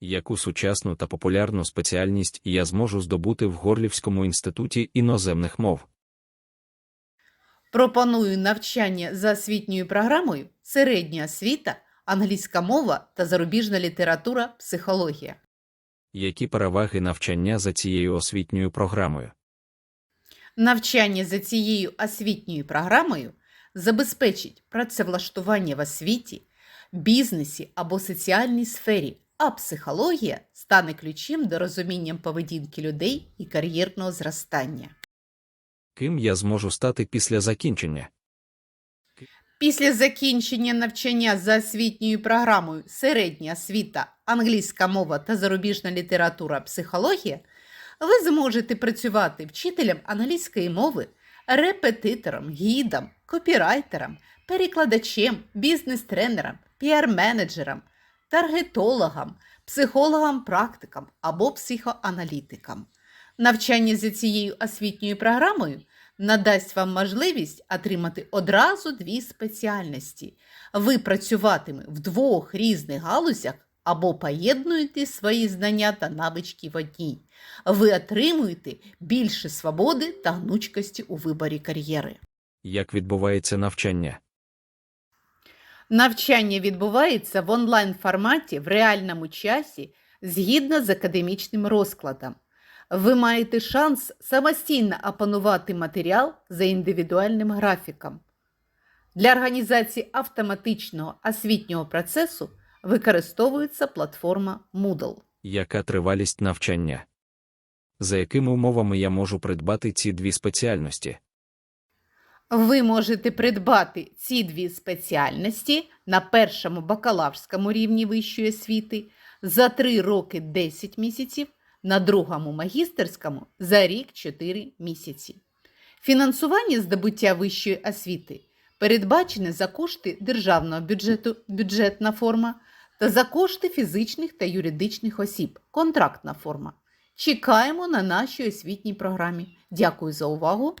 Яку сучасну та популярну спеціальність я зможу здобути в Горлівському інституті іноземних мов? Пропоную навчання за освітньою програмою середня освіта, англійська мова та зарубіжна література, психологія. Які переваги навчання за цією освітньою програмою? Навчання за цією освітньою програмою забезпечить працевлаштування в освіті, бізнесі або соціальній сфері, а психологія стане ключем до розуміння поведінки людей і кар'єрного зростання. Ким я зможу стати після закінчення? Після закінчення навчання за освітньою програмою середня освіта, англійська мова та зарубіжна література, психологія, ви зможете працювати вчителем англійської мови, репетитором, гідом, копірайтером, перекладачем, бізнес-тренером, піар-менеджером, таргетологом, психологом-практиком або психоаналітиком. Навчання за цією освітньою програмою надасть вам можливість отримати одразу дві спеціальності. Ви працюватиме в двох різних галузях або поєднуєте свої знання та навички в одній. Ви отримуєте більше свободи та гнучкості у виборі кар'єри. Як відбувається навчання? Навчання відбувається в онлайн форматі в реальному часі згідно з академічним розкладом. Ви маєте шанс самостійно опанувати матеріал за індивідуальним графіком. Для організації автоматичного освітнього процесу використовується платформа Moodle. Яка тривалість навчання? За якими умовами я можу придбати ці дві спеціальності? Ви можете придбати ці дві спеціальності на першому бакалаврському рівні вищої освіти за 3 роки 10 місяців, на другому магістерському за рік 4 місяці. Фінансування здобуття вищої освіти передбачене за кошти державного бюджету бюджетна форма та за кошти фізичних та юридичних осіб контрактна форма. Чекаємо на нашій освітній програмі. Дякую за увагу.